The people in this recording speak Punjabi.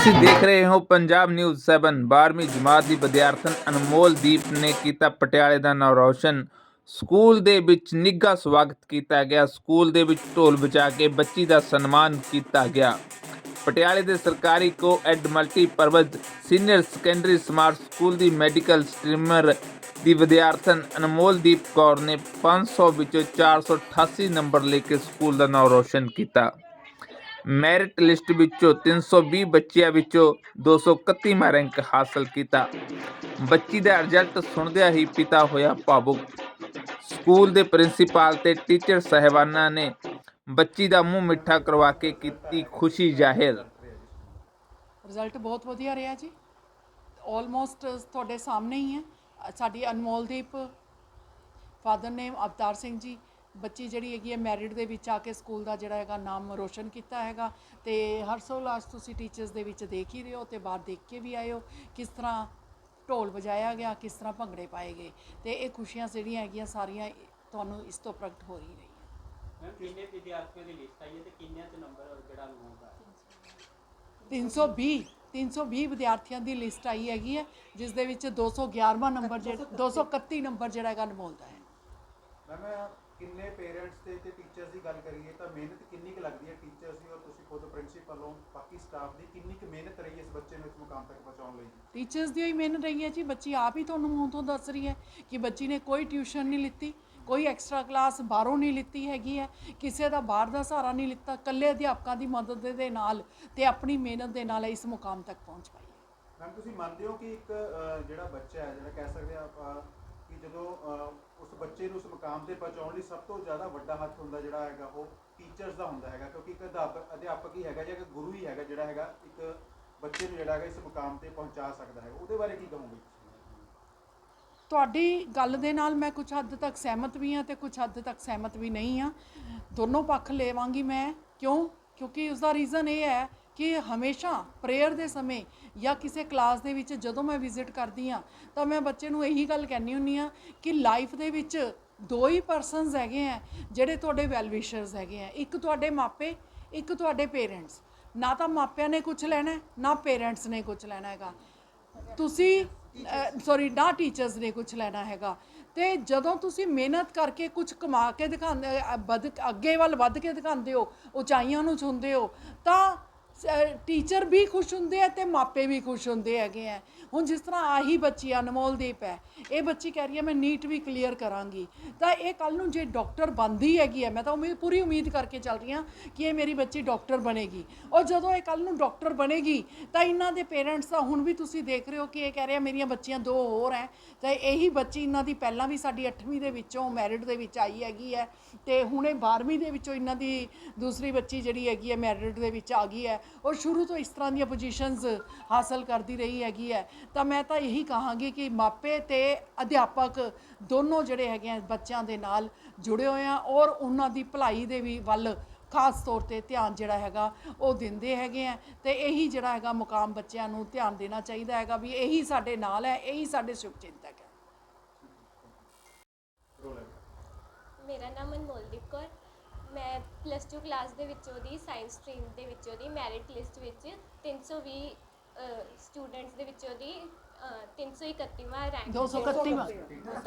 ਤੁਸੀਂ ਦੇਖ ਰਹੇ ਹੋ ਪੰਜਾਬ ਨਿਊਜ਼ 7 12ਵੀਂ ਜਮਾਤ ਦੀ ਵਿਦਿਆਰਥਣ ਅਨਮੋਲਦੀਪ ਨੇ ਕੀਤਾ ਪਟਿਆਲੇ ਦਾ ਨਾਮ ਰੌਸ਼ਨ। ਸਕੂਲ ਦੇ ਵਿੱਚ ਨਿੱਘਾ ਸਵਾਗਤ ਕੀਤਾ ਗਿਆ। ਸਕੂਲ ਦੇ ਵਿੱਚ ਢੋਲ ਵਜਾ ਕੇ ਬੱਚੀ ਦਾ ਸਨਮਾਨ ਕੀਤਾ ਗਿਆ। ਪਟਿਆਲੇ ਦੇ ਸਰਕਾਰੀ co ed multipurpose senior secondary smart school ਦੀ ਮੈਡੀਕਲ ਸਟ੍ਰੀਮਰ ਦੀ ਵਿਦਿਆਰਥਣ ਅਨਮੋਲਦੀਪ ਕੌਰ ਨੇ 500 ਵਿੱਚੋਂ 488 ਨੰਬਰ ਲੈ ਕੇ ਸਕੂਲ ਦਾ ਨਾਮ ਰੌਸ਼ਨ ਕੀਤਾ। ਮੈਰਿਟ ਲਿਸਟ ਵਿੱਚੋਂ 320 ਬੱਚਿਆਂ ਵਿੱਚੋਂ 231ਵਾਂ ਰੈਂਕ ਹਾਸਲ ਕੀਤਾ। ਬੱਚੀ ਦਾ ਰਿਜ਼ਲਟ ਸੁਣਦਿਆਂ ਹੀ ਪਿਤਾ ਹੋਇਆ ਭਾਵੁਕ। ਸਕੂਲ ਦੇ ਪ੍ਰਿੰਸੀਪਲ ਤੇ ਟੀਚਰ ਸਹਿਬਾਨਾਂ ਨੇ ਬੱਚੀ ਦਾ ਮੂੰਹ ਮਿੱਠਾ ਕਰਵਾ ਕੇ ਕੀਤੀ ਖੁਸ਼ੀ ਜ਼ਾਹਿਰ। ਰਿਜ਼ਲਟ ਬਹੁਤ ਵਧੀਆ ਰਿਹਾ ਜੀ। ਆਲਮੋਸਟ ਤੁਹਾਡੇ ਸਾਹਮਣੇ ਹੀ ਹੈ। ਅ, ਸਾਡੀ ਅਨਮੋਲਦੀਪ ਫਾਦਰ ਨੇਮ ਅਵਤਾਰ ਸਿੰਘ ਜੀ ਬੱਚੀ ਜਿਹੜੀ ਹੈਗੀ ਹੈ ਮੈਰਿਟ ਦੇ ਵਿੱਚ ਆ ਕੇ ਸਕੂਲ ਦਾ ਜਿਹੜਾ ਹੈਗਾ ਨਾਮ ਰੋਸ਼ਨ ਕੀਤਾ ਹੈਗਾ ਤੇ ਹਰਸੋਲਾਸ ਤੁਸੀਂ ਟੀਚਰਸ ਦੇ ਵਿੱਚ ਦੇਖ ਹੀ ਰਹੇ ਹੋ ਤੇ ਬਾਹਰ ਦੇਖ ਕੇ ਵੀ ਆਏ ਹੋ। ਕਿਸ ਤਰ੍ਹਾਂ ਢੋਲ ਵਜਾਇਆ ਗਿਆ ਕਿਸ ਤਰ੍ਹਾਂ ਭੰਗੜੇ ਪਾਏ ਗਏ ਤੇ ਇਹ ਖੁਸ਼ੀਆਂ ਜਿਹੜੀਆਂ ਹੈਗੀਆਂ ਸਾਰੀਆਂ ਤੁਹਾਨੂੰ ਇਸ ਤੋਂ ਪ੍ਰਗਟ ਹੋ ਰਹੀ ਰਹੀਆਂ। ਮੈਮ ਕਿੰਨੇ ਵਿਦਿਆਰਥੀਆਂ ਦੀ ਲਿਸਟ ਆਈ ਹੈ ਤੇ ਕਿੰਨਿਆਂ ਚ ਨੰਬਰ ਜਿਹੜਾ ਅਨਮੋਲ ਦਾ 320 320 ਵਿਦਿਆਰਥੀਆਂ ਦੀ ਲਿਸਟ ਆਈ ਹੈਗੀ ਹੈ ਜਿਸ ਦੇ ਵਿੱਚ 211ਵਾਂ ਨੰਬਰ ਜਿਹੜਾ 231 ਨੰਬਰ ਜਿਹੜਾ ਹੈਗਾ ਅਨਮੋਲ ਦਾ ਹੈ। ਮੈਮ ਕਿੰਨੇ ਪੇਰੈਂਟਸ ਤੇ ਤੇ ਟੀਚਰਸ ਦੀ ਗੱਲ ਕਰੀਏ ਤਾਂ ਮਿਹਨਤ ਕਿੰਨੀ ਕੁ ਲੱਗਦੀ ਹੈ ਟੀਚਰਸ ਦੀ ਔਰ ਤੁਸੀਂ ਖੁਦ ਪ੍ਰਿੰਸੀਪਲ ਹੋ ਬਾਕੀ ਸਟਾਫ ਦੀ ਕਿੰਨੀ ਕੁ ਮਿਹਨਤ ਰਹੀ ਹੈ ਇਸ ਬੱਚੇ ਨੂੰ ਇਸ ਮੁਕਾਮ ਤੱਕ ਪਹੁੰਚਾਉਣ ਲਈ? ਟੀਚਰਸ ਦੀ ਹੀ ਮਿਹਨਤ ਰਹੀ ਹੈ ਜੀ ਬੱਚੀ ਆਪ ਹੀ ਤੁਹਾਨੂੰ ਮੂੰਹ ਤੋਂ ਦੱਸ ਰਹੀ ਹੈ ਕਿ ਬੱਚੀ ਨੇ ਕੋਈ ਟਿਊਸ਼ਨ ਨਹੀਂ ਲਿੱਤੀ ਕੋਈ ਐਕਸਟਰਾ ਕਲਾਸ ਬਾਹਰੋਂ ਨਹੀਂ ਲਿੱਤੀ ਹੈਗੀ ਹੈ ਕਿਸੇ ਦਾ ਬਾਹਰ ਦਾ ਸਹਾਰਾ ਨਹੀਂ ਲਿੱਤਾ ਇਕੱਲੇ ਅਧਿਆਪਕਾਂ ਦੀ ਮਦਦ ਦੇ ਨਾਲ ਤੇ ਆਪਣੀ ਮਿਹਨਤ ਦੇ ਨਾਲ ਇਸ ਮੁਕਾਮ ਤੱਕ ਪਹੁੰਚ ਪਾਈ ਹੈ। ਮੈਮ ਤੁਸੀਂ ਮੰਨਦੇ ਹੋ ਕਿ ਇੱਕ ਜਿਹੜਾ ਬੱਚਾ ਹੈ ਜਿਹੜਾ ਕਹਿ ਸਕਦੇ ਆ ਆਪਾਂ ਕਿ ਜਦੋਂ ਅਹ, ਉਸ ਬੱਚੇ ਨੂੰ ਉਸ ਮੁਕਾਮ ਤੇ ਪਹੁੰਚਾਉਣ ਲਈ ਸਭ ਤੋਂ ਜ਼ਿਆਦਾ ਵੱਡਾ ਹੱਥ ਹੁੰਦਾ ਜਿਹੜਾ ਹੈਗਾ ਉਹ ਟੀਚਰਸ ਦਾ ਹੁੰਦਾ ਹੈਗਾ ਕਿਉਂਕਿ ਇੱਕ ਅਧਿਆਪਕ ਅਧਿਆਪਕ ਹੀ ਹੈਗਾ ਜਾਂ ਇੱਕ ਗੁਰੂ ਹੀ ਹੈਗਾ ਜਿਹੜਾ ਹੈਗਾ ਇੱਕ ਬੱਚੇ ਨੂੰ ਜਿਹੜਾ ਹੈਗਾ ਇਸ ਮੁਕਾਮ ਤੇ ਪਹੁੰਚਾ ਸਕਦਾ ਹੈ ਉਹਦੇ ਬਾਰੇ ਕੀ ਕਹੋਗੇ? ਤੁਹਾਡੀ ਗੱਲ ਦੇ ਨਾਲ ਮੈਂ ਕੁਝ ਹੱਦ ਤੱਕ ਸਹਿਮਤ ਵੀ ਹਾਂ ਤੇ ਕੁਝ ਹੱਦ ਤੱਕ ਸਹਿਮਤ ਵੀ ਨਹੀਂ ਹਾਂ। ਦੋਨੋਂ ਪੱਖ ਲੈਵਾਂਗੀ ਮੈਂ। ਕਿਉਂ? ਕਿਉਂਕਿ ਉਸ ਦਾ ਰੀਜ਼ਨ ਇਹ ਹੈ ਕਿ ਹਮੇਸ਼ਾ ਪ੍ਰੇਅਰ ਦੇ ਸਮੇਂ ਜਾਂ ਕਿਸੇ ਕਲਾਸ ਦੇ ਵਿੱਚ ਜਦੋਂ ਮੈਂ ਵਿਜ਼ਿਟ ਕਰਦੀ ਹਾਂ, ਤਾਂ ਮੈਂ ਬੱਚੇ ਨੂੰ ਇਹੀ ਗੱਲ ਕਹਿੰਦੀ ਹੁੰਨੀ ਆ ਕਿ ਲਾਈਫ ਦੇ ਵਿੱਚ ਦੋ ਹੀ ਪਰਸਨਸ ਹੈਗੇ ਆ ਜਿਹੜੇ ਤੁਹਾਡੇ ਵੈਲ ਵਿਸ਼ਰਸ ਹੈਗੇ ਆ। ਇੱਕ ਤੁਹਾਡੇ ਮਾਪੇ, ਇੱਕ ਤੁਹਾਡੇ ਪੇਰੈਂਟਸ ਨਾ ਤਾਂ ਮਾਪਿਆਂ ਨੇ ਕੁਝ ਲੈਣਾ, ਨਾ ਪੇਰੈਂਟਸ ਨੇ ਕੁਝ ਲੈਣਾ ਹੈਗਾ। ਤੁਸੀਂ ਸੌਰੀ ਨਾ ਟੀਚਰਸ ਨੇ ਕੁਝ ਲੈਣਾ ਹੈਗਾ। ਤੇ ਜਦੋਂ ਤੁਸੀਂ ਮਿਹਨਤ ਕਰਕੇ ਕੁਝ ਕਮਾ ਕੇ ਦਿਖਾਉਂਦੇ ਵੱਧ, ਅੱਗੇ ਵੱਲ ਵੱਧ ਕੇ ਦਿਖਾਉਂਦੇ ਹੋ, ਉਚਾਈਆਂ ਨੂੰ ਛੁੰਦੇ ਹੋ, ਤਾਂ ਟੀਚਰ ਵੀ ਖੁਸ਼ ਹੁੰਦੇ ਆ ਤੇ ਮਾਪੇ ਵੀ ਖੁਸ਼ ਹੁੰਦੇ ਹੈਗੇ ਆ। ਹੁਣ ਜਿਸ ਤਰ੍ਹਾਂ ਆਹੀ ਬੱਚੀ ਅਨਮੋਲਦੀਪ ਹੈ, ਇਹ ਬੱਚੀ ਕਹਿ ਰਹੀ ਹੈ, ਮੈਂ ਨੀਟ ਵੀ ਕਲੀਅਰ ਕਰਾਂਗੀ। ਤਾਂ ਇਹ ਕੱਲ ਨੂੰ ਜੇ ਡਾਕਟਰ ਬਣਦੀ ਹੈਗੀ ਹੈ, ਮੈਂ ਤਾਂ ਉਮੀਦ ਪੂਰੀ ਉਮੀਦ ਕਰਕੇ ਚੱਲ ਰਹੀ ਹਾਂ ਕਿ ਇਹ ਮੇਰੀ ਬੱਚੀ ਡਾਕਟਰ ਬਣੇਗੀ। ਔਰ ਜਦੋਂ ਇਹ ਕੱਲ ਨੂੰ ਡਾਕਟਰ ਬਣੇਗੀ, ਤਾਂ ਇਹਨਾਂ ਦੇ ਪੇਰੈਂਟਸ ਤਾਂ ਹੁਣ ਵੀ ਤੁਸੀਂ ਦੇਖ ਰਹੇ ਹੋ ਕਿ ਇਹ ਕਹਿ ਰਿਹਾ ਮੇਰੀਆਂ ਬੱਚੀਆਂ ਦੋ ਹੋਰ ਹੈ। ਤੇ ਇਹੀ ਬੱਚੀ ਇਹਨਾਂ ਦੀ ਪਹਿਲਾਂ ਵੀ ਸਾਡੀ 8ਵੀਂ ਦੇ ਵਿੱਚੋਂ ਮੈਰਿਟ ਦੇ ਵਿੱਚ ਆਈ ਹੈਗੀ ਹੈ ਤੇ ਹੁਣੇ 12ਵੀਂ ਦੇ ਵਿੱਚੋਂ ਇਹਨਾਂ ਦੀ ਦੂਸਰੀ ਬੱਚੀ ਜਿਹੜੀ ਹੈਗੀ ਹੈ ਮੈਰਿਟ ਦੇ ਵਿੱਚ ਆ ਗਈ ਹੈ। ਔਰ ਸ਼ੁਰੂ ਤੋਂ ਇਸ ਤਰ੍ਹਾਂ ਦੀਆਂ ਪੋਜੀਸ਼ਨਸ ਹਾਸਲ ਕਰਦੀ ਰਹੀ ਹੈਗੀ ਹੈ। ਤਾਂ ਮੈਂ ਤਾਂ ਇਹੀ ਕਹਾਂਗੀ ਕਿ ਮਾਪੇ ਤੇ ਅਧਿਆਪਕ ਦੋਨੋਂ ਜਿਹੜੇ ਹੈਗੇ ਆ, ਬੱਚਿਆਂ ਦੇ ਨਾਲ ਜੁੜੇ ਹੋਏ ਆ ਔਰ ਉਹਨਾਂ ਦੀ ਭਲਾਈ ਦੇ ਵੀ ਵੱਲ ਖਾਸ ਤੌਰ ਤੇ ਧਿਆਨ ਜਿਹੜਾ ਹੈਗਾ ਉਹ ਦਿੰਦੇ ਹੈਗੇ ਆ। ਤੇ ਇਹੀ ਜਿਹੜਾ ਹੈਗਾ ਮੁਕਾਮ ਬੱਚਿਆਂ ਨੂੰ ਧਿਆਨ ਦੇਣਾ ਚਾਹੀਦਾ ਹੈਗਾ ਵੀ ਇਹੀ ਸਾਡੇ ਨਾਲ ਹੈ, ਇਹੀ ਸਾਡੇ ਸ਼ੁਭ ਚਿੰਤਕ ਹੈ। ਮੇਰਾ ਨਾਮ ਅਨਮੋਲਦੀਪ ਕੌਰ। ਮੈਂ ਪਲੱਸ 2 ਕਲਾਸ ਦੇ ਵਿੱਚੋਂ ਦੀ ਸਾਇੰਸ ਸਟਰੀਮ ਦੇ ਵਿੱਚੋਂ ਦੀ ਮੈਰਿਟ ਲਿਸਟ ਵਿੱਚ 320 ਸਟੂਡੈਂਟਸ ਦੇ ਵਿੱਚੋਂ ਦੀ ਅ, 331ਵਾਂ ਰੈਂਕ 231ਵਾਂ